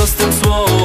prostym słowem.